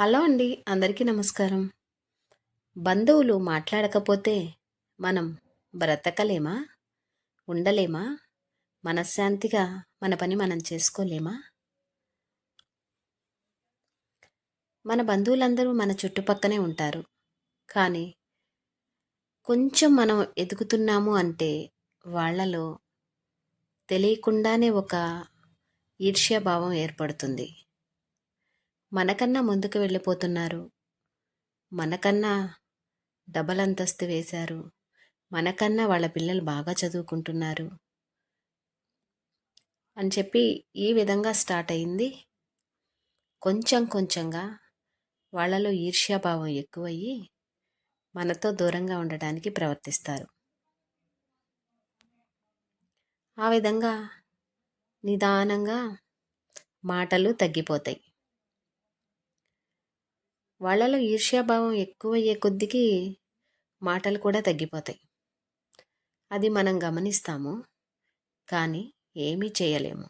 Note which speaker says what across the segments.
Speaker 1: Hello అండి అందరికీ నమస్కారం. బంధువులు మాట్లాడకపోతే మనం బ్రతకలేమా? ఉండలేమా? మనశ్శాంతిగా మన పని మనం చేసుకోలేమా? మన బంధువులందరూ మన చుట్టుపక్కనే ఉంటారు. కానీ కొంచెం మనం ఎదుగుతున్నాము అంటే వాళ్ళలో తెలియకుండానే ఒక ఈర్ష్యాభావం ఏర్పడుతుంది. మనకన్నా ముందుకు వెళ్ళిపోతున్నారు. మనకన్నా డబల్ అంతస్తు వేశారు. మనకన్నా వాళ్ళ పిల్లలు బాగా చదువుకుంటున్నారు. అని చెప్పి ఈ విధంగా స్టార్ట్ అయింది. కొంచెం కొంచెంగా వాళ్ళలో ఈర్ష్యాభావం ఎక్కువయ్యి మనతో దూరంగా ఉండడానికి ప్రవర్తిస్తారు. ఆ విధంగా నిదానంగా మాటలు తగ్గిపోతాయి. వాళ్ళలో ఈర్ష్యాభావం ఎక్కువయ్యే కొద్దికి మాటలు కూడా తగ్గిపోతాయి. అది మనం గమనిస్తాము కానీ ఏమీ చేయలేము.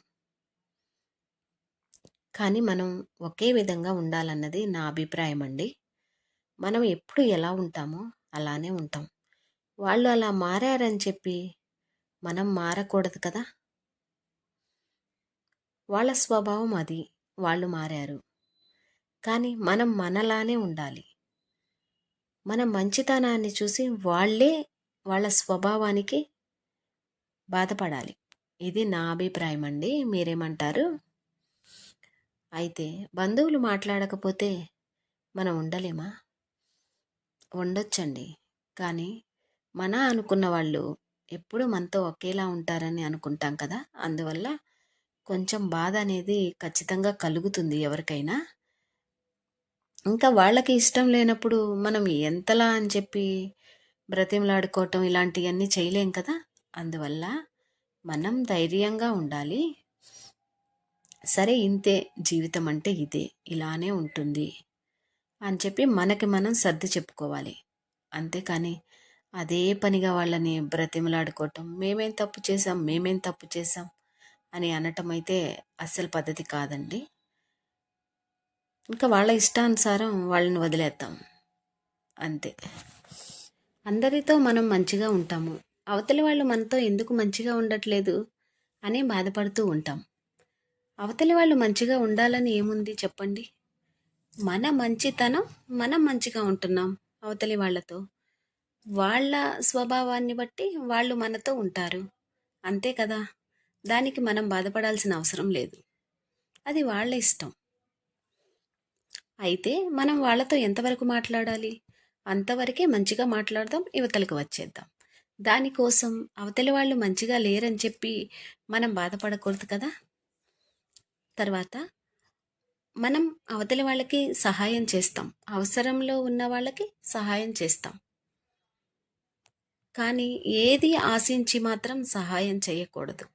Speaker 1: కానీ మనం ఒకే విధంగా ఉండాలన్నది నా అభిప్రాయం అండి. మనం ఎప్పుడు ఎలా ఉంటామో అలానే ఉంటాం. వాళ్ళు అలా మారారని చెప్పి మనం మారకూడదు కదా? వాళ్ళ స్వభావం అది. వాళ్ళు మారారు. కానీ మనం మనలానే ఉండాలి. మన మంచితనాన్ని చూసి వాళ్ళే వాళ్ళ స్వభావానికి బాధపడాలి. ఇది నా అభిప్రాయం అండి. మీరేమంటారు? అయితే బంధువులు మాట్లాడకపోతే మనం ఉండలేమా? ఉండొచ్చండి. కానీ మన అనుకున్న వాళ్ళు ఎప్పుడూ మనతో ఒకేలా ఉంటారని అనుకుంటాం కదా! అందువల్ల కొంచెం బాధ అనేది ఖచ్చితంగా కలుగుతుంది ఎవరికైనా. ఇంకా వాళ్ళకి ఇష్టం లేనప్పుడు మనం ఎంతలా అని చెప్పి బ్రతిమలాడుకోవటం ఇలాంటివన్నీ చేయలేం కదా? అందువల్ల మనం ధైర్యంగా ఉండాలి. సరే ఇంతే. జీవితం అంటే ఇదే. ఇలానే ఉంటుంది అని చెప్పి మనకి మనం సర్ది చెప్పుకోవాలి. అంతేకాని అదే పనిగా వాళ్ళని బ్రతిమలాడుకోవటం మేమేం తప్పు చేసాం మేమేం తప్పు చేసాం అని అనటం అయితే అస్సలు పద్ధతి కాదండి. ఇంకా వాళ్ళ ఇష్టానుసారం వాళ్ళని వదిలేద్దాం. అంతే. అందరితో మనం మంచిగా ఉంటాము. అవతలి వాళ్ళు మనతో ఎందుకు మంచిగా ఉండట్లేదు అని బాధపడుతూ ఉంటాం. అవతలి వాళ్ళు మంచిగా ఉండాలని ఏముంది చెప్పండి? మన మంచితనం మనం మంచిగా ఉంటున్నాం అవతలి వాళ్ళతో. వాళ్ళ స్వభావాన్ని బట్టి వాళ్ళు మనతో ఉంటారు. అంతే కదా? దానికి మనం బాధపడాల్సిన అవసరం లేదు. అది వాళ్ళ ఇష్టం. అయితే మనం వాళ్ళతో ఎంతవరకు మాట్లాడాలి? అంతవరకే మంచిగా మాట్లాడదాం యువతలకు వచ్చేద్దాం. దానికోసం అవతలి వాళ్ళు మంచిగా లేరని చెప్పి మనం బాధపడకూడదు కదా? తర్వాత మనం అవతలి వాళ్ళకి సహాయం చేస్తాం. అవసరంలో ఉన్న వాళ్ళకి సహాయం చేస్తాం. కానీ ఏది ఆశించి మాత్రం సహాయం చేయకూడదు.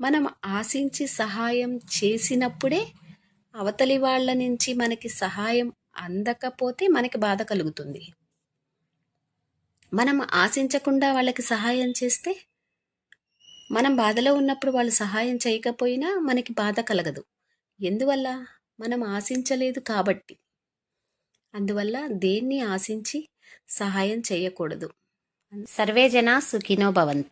Speaker 1: మనం ఆశించి సహాయం చేసినప్పుడే అవతలి వాళ్ళ నుంచి మనకి సహాయం అందకపోతే మనకి బాధ కలుగుతుంది. మనం ఆశించకుండా వాళ్ళకి సహాయం చేస్తే మనం బాధలో ఉన్నప్పుడు వాళ్ళు సహాయం చేయకపోయినా మనకి బాధ కలగదు. ఎందువల్ల? మనం ఆశించలేదు కాబట్టి. అందువల్ల దేన్ని ఆశించి సహాయం చేయకూడదు. సర్వేజన సుఖినో భవంతు.